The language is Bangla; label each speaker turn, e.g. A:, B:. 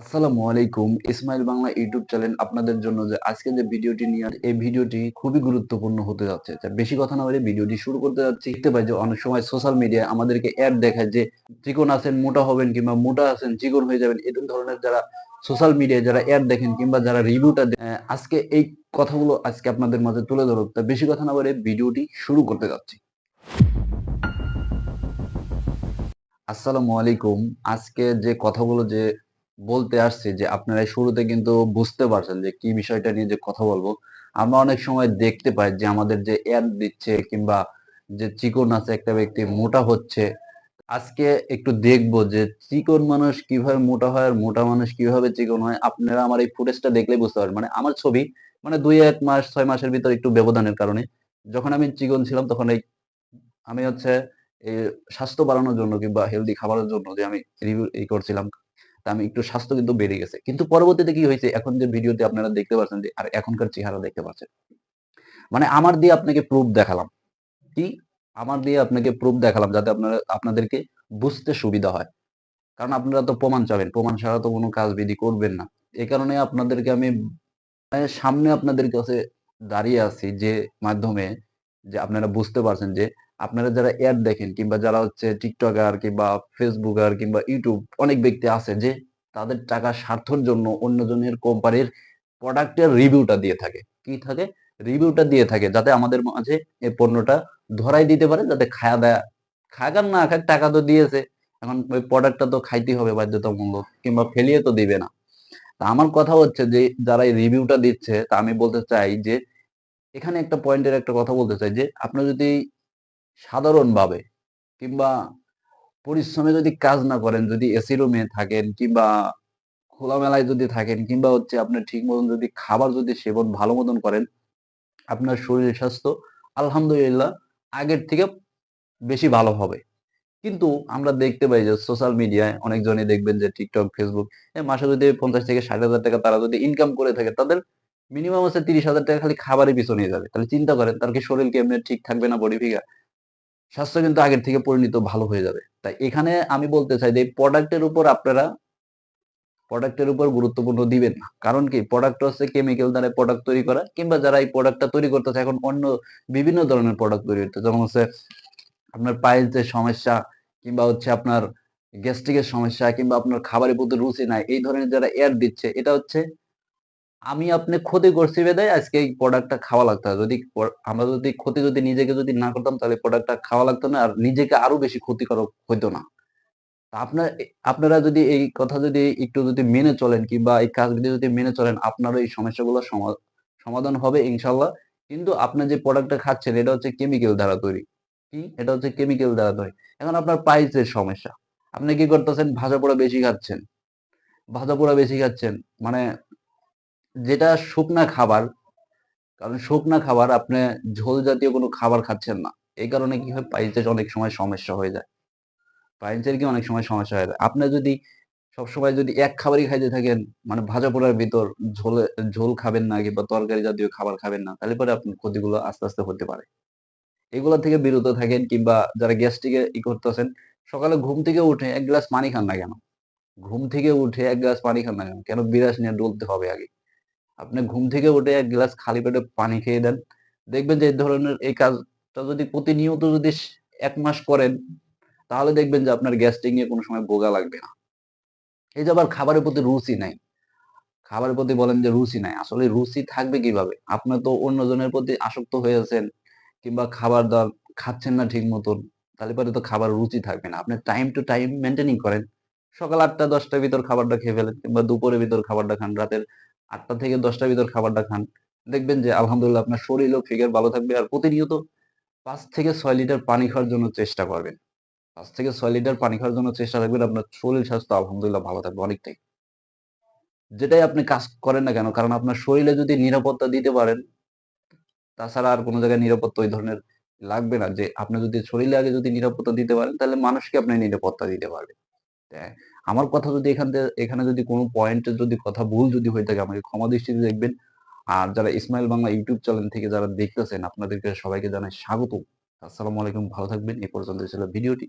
A: আসসালামু আলাইকুম, ইসমাইল বাংলা ইউটিউব চ্যানেল আপনাদের জন্য যে আজকে যে ভিডিওটি নিয়ে এই ভিডিওটি খুবই গুরুত্বপূর্ণ হতে যাচ্ছে। বেশি কথা না বলে ভিডিওটি শুরু করতে যাচ্ছি। দেখতে পাই যে অনেক সময় সোশ্যাল মিডিয়ায় আমাদেরকে অ্যাড দেখায় যে চিকন আছেন, মোটা হবেন কিংবা মোটা আছেন, চিকন হয়ে যাবেন, এরকম ধরনের যারা সোশ্যাল মিডিয়ায় যারা অ্যাড দেখেন কিংবা যারা রিভিউটা আজকে এই কথাগুলো আজকে আপনাদের মাঝে তুলে ধরুক। তা বেশি কথা না বলে ভিডিওটি শুরু করতে যাচ্ছি। আসসালামু আলাইকুম। আজকে যে কথাগুলো যে বলতে আসছি যে আপনারা শুরুতে কিন্তু বুঝতে পারছেন যে কি বিষয়টা নিয়ে যে কথা বলব। আমরা অনেক সময় দেখতে পাই যে আমাদের যে অ্যাড দিচ্ছে কিংবা যে চিকন আছে একটা ব্যক্তি মোটা হচ্ছে, আজকে একটু দেখব যে চিকন মানুষ কীভাবে মোটা হয় আর মোটা মানুষ কীভাবে চিকন হয়, আপনারা আমার এই ফুটেজটা দেখলেই বুঝতে পারবেন। মানে আমার ছবি মানে দুই এক মাস, ছয় মাসের ভিতর একটু ব্যবধানের কারণে, যখন আমি চিকন ছিলাম তখন এই আমি হচ্ছে স্বাস্থ্য বাড়ানোর জন্য কিংবা হেলদি খাবারের জন্য যে আমি রিভিউ করছিলাম আমি একটু স্বাস্থ্য কিন্তু বেড়ে গেছে। কিন্তু পরবর্তীতে কি হয়েছে? এখন যে ভিডিওতে আপনারা দেখতে পাচ্ছেন যে, আর এখনকার চেহারা দেখতে পাচ্ছেন। মানে আমার দিয়ে আপনাকে প্রুফ দেখালাম। কি? আমার দিয়ে আপনাকে প্রুফ দেখালাম যাতে আপনারা, আপনাদেরকে বুঝতে সুবিধা হয়। কারণ আপনারা তো প্রমাণ চাবেন। প্রমাণ ছাড়া তো কোনো কাজ বিধি করবেন না। এই কারণে আপনাদেরকে আমি মানে সামনে আপনাদের কাছে দাঁড়িয়ে আছি যে মাধ্যমে যে আপনারা বুঝতে পারছেন যে আপনারা যারা অ্যাড দেখেন কিংবা যারা হচ্ছে টিকটকার কিংবা ফেসবুকার কিংবা ইউটিউব অনেক ব্যক্তি আছে যে তাদের টাকা স্বার্থর জন্য অন্যজনের কোম্পানির প্রোডাক্টের রিভিউটা দিয়ে থাকে। কি থাকে? রিভিউটা দিয়ে থাকে যাতে আমাদের মাঝে এই পণ্যটা ধরাই দিতে পারে, যাতে খায়া দেয়া আর না, খায় টাকা তো দিয়েছে। এখন ওই প্রোডাক্টটা তো খাইতেই হবে বাধ্যতামূলক কিংবা ফেলিয়ে তো দিবে না। তা আমার কথা হচ্ছে যে যারা এই রিভিউটা দিচ্ছে, তা আমি বলতে চাই যে এখানে একটা পয়েন্টের একটা কথা বলতে চাই যে আপনার যদি সাধারণভাবে কিংবা পরিশ্রমে যদি কাজ না করেন, যদি এসি রুমে থাকেন কিংবা খোলামেলায় যদি থাকেন কিংবা হচ্ছে আপনার ঠিক মতন যদি খাবার যদি সেবন ভালো মতন করেন, আপনার শরীর স্বাস্থ্য আলহামদুলিল্লাহ আগের থেকে বেশি ভালো হবে। কিন্তু আমরা দেখতে পাই যে সোশ্যাল মিডিয়ায় অনেকজনই দেখবেন যে টিকটক ফেসবুক মাসে যদি পঞ্চাশ থেকে ষাট হাজার টাকা তারা যদি ইনকাম করে থাকে, তাদের মিনিমাম হচ্ছে তিরিশ হাজার টাকা খালি খাবারের পিছনে যাবে। তাহলে চিন্তা করেন, তার কি শরীর কি এমনি ঠিক থাকবে না বডি ফিগার স্বাস্থ্য কিন্তু আগের থেকে পরিণত ভালো হয়ে যাবে। তাই এখানে আমি বলতে চাই যে প্রোডাক্টের উপর আপনারা প্রোডাক্টের উপর গুরুত্বপূর্ণ দিবেন না। কারণ কি? প্রোডাক্ট হচ্ছে কেমিক্যাল দ্বারা প্রোডাক্ট তৈরি করা, কিংবা যারা এই প্রোডাক্টটা তৈরি করতেছে, এখন অন্য বিভিন্ন ধরনের প্রোডাক্ট তৈরি হচ্ছে। যেমন হচ্ছে আপনার পাইলসের সমস্যা, কিংবা হচ্ছে আপনার গ্যাস্ট্রিকের সমস্যা, কিংবা আপনার খাবারের প্রতি রুচি নাই, এই ধরনের যারা এয়ার দিচ্ছে, এটা হচ্ছে আমি আপনি ক্ষতি করছি বেদায় আজকে এই প্রোডাক্টটা খাওয়া লাগতো যদি আমরা যদি ক্ষতি যদি নিজেকে যদি না করতাম, তাহলে প্রোডাক্টটা খাওয়া লাগতো না আর নিজেকে আরও বেশি ক্ষতিকারক হইতো না। আপনার, আপনারা যদি এই কথা যদি একটু যদি মেনে চলেন কিংবা এই কাজগুলি যদি মেনে চলেন, আপনারও এই সমস্যাগুলো সমাধান হবে ইনশাল্লাহ। কিন্তু আপনি যে প্রোডাক্টটা খাচ্ছেন, এটা হচ্ছে কেমিক্যাল দ্বারা তৈরি। কি? এটা হচ্ছে কেমিক্যাল দ্বারা তৈরি। এখন আপনার পাইলসের সমস্যা। আপনি কি করতেছেন? ভাজা পোড়া বেশি খাচ্ছেন। ভাজা পোড়া বেশি খাচ্ছেন। মানে যেটা শুকনা খাবার, কারণ শুকনা খাবার আপনি ঝোল জাতীয় কোনো খাবার খাচ্ছেন না। এই কারণে কি হয় পাইলসের অনেক সময় সমস্যা হয়ে যায়। পাইলসের কি অনেক সময় সমস্যা হয়ে যায়? আপনি যদি সবসময় যদি এক খাবারই খাইতে থাকেন মানে ভাজা পোড়ার ভিতর ঝোলে, ঝোল খাবেন না কিংবা তরকারি জাতীয় খাবার খাবেন না, তাহলে পরে আপনার ক্ষতিগুলো আস্তে আস্তে হতে পারে। এগুলো থেকে বিরত থাকেন কিংবা যারা গ্যাস্ট্রিকে ই করতেছেন, সকালে ঘুম থেকে উঠে এক গ্লাস পানি খান না কেন? ঘুম থেকে উঠে এক গ্লাস পানি খান না কেন? কেন বিরাস নিয়ে ডলতে হবে আগে। আপনি ঘুম থেকে উঠে এক গ্লাস খালি পেটে পানি খেয়ে দেন। দেখবেন যে এই ধরনের এই কাজটা যদি প্রতিনিয়ত যদি এক মাস করেন, তাহলে দেখবেন যে আপনার গ্যাস্ট্রিক নিয়ে কোনো সময় বোগা লাগবে না। এই যে আবার খাবারের প্রতি রুচি নাই। খাবারের প্রতি বলেন যে রুচি নাই। আসলে রুচি থাকবে কীভাবে? আপনি তো অন্যজনের প্রতি আসক্ত হয়েছেন কিংবা খাবার দাবার খাচ্ছেন না ঠিক মতন, তাহলে পরে তো খাবার রুচি থাকবে না। আপনি টাইম টু টাইম মেনটেনিং করেন। সকাল আটটা, দশটার ভিতর খাবারটা খেয়ে ফেলেন কিংবা দুপুরের ভিতর খাবারটা খান। রাতের আটটা থেকে দশটার ভিতর খাবারটা খান। দেখবেন যে আলহামদুলিল্লাহ আপনার শরীর ও ফিগার ভালো থাকবে আর প্রতিনিয়ত পাঁচ থেকে ছয় লিটার পানি খাওয়ার জন্য চেষ্টা করবেন। পাঁচ থেকে ছয় লিটার পানি খাওয়ার জন্য চেষ্টা রাখবেন, আপনার শরীর স্বাস্থ্য আলহামদুলিল্লাহ ভালো থাকবে অনেকটাই। যেটাই আপনি কাজ করেন না কেন, কারণ আপনার শরীরে যদি নিরাপত্তা দিতে পারেন, তাছাড়া আর কোনো জায়গায় নিরাপত্তা ওই ধরনের লাগবে না। যে আপনি যদি শরীরে আগে যদি নিরাপত্তা দিতে পারেন, তাহলে মানুষকে আপনি নিরাপত্তা দিতে পারবেন। আমার কথা যদি এখান এখানে যদি কোনো পয়েন্টে যদি কথা, ভুল যদি হয়ে থাকে, আমাকে ক্ষমা দৃষ্টিতে দেখবেন। আর যারা ইসমাইল বাংলা ইউটিউব চ্যানেল থেকে যারা দেখতেছেন, আপনাদেরকে সবাইকে জানাই স্বাগত আসসালামু আলাইকুম, ভালো থাকবেন। এ পর্যন্ত ছিল ভিডিওটি।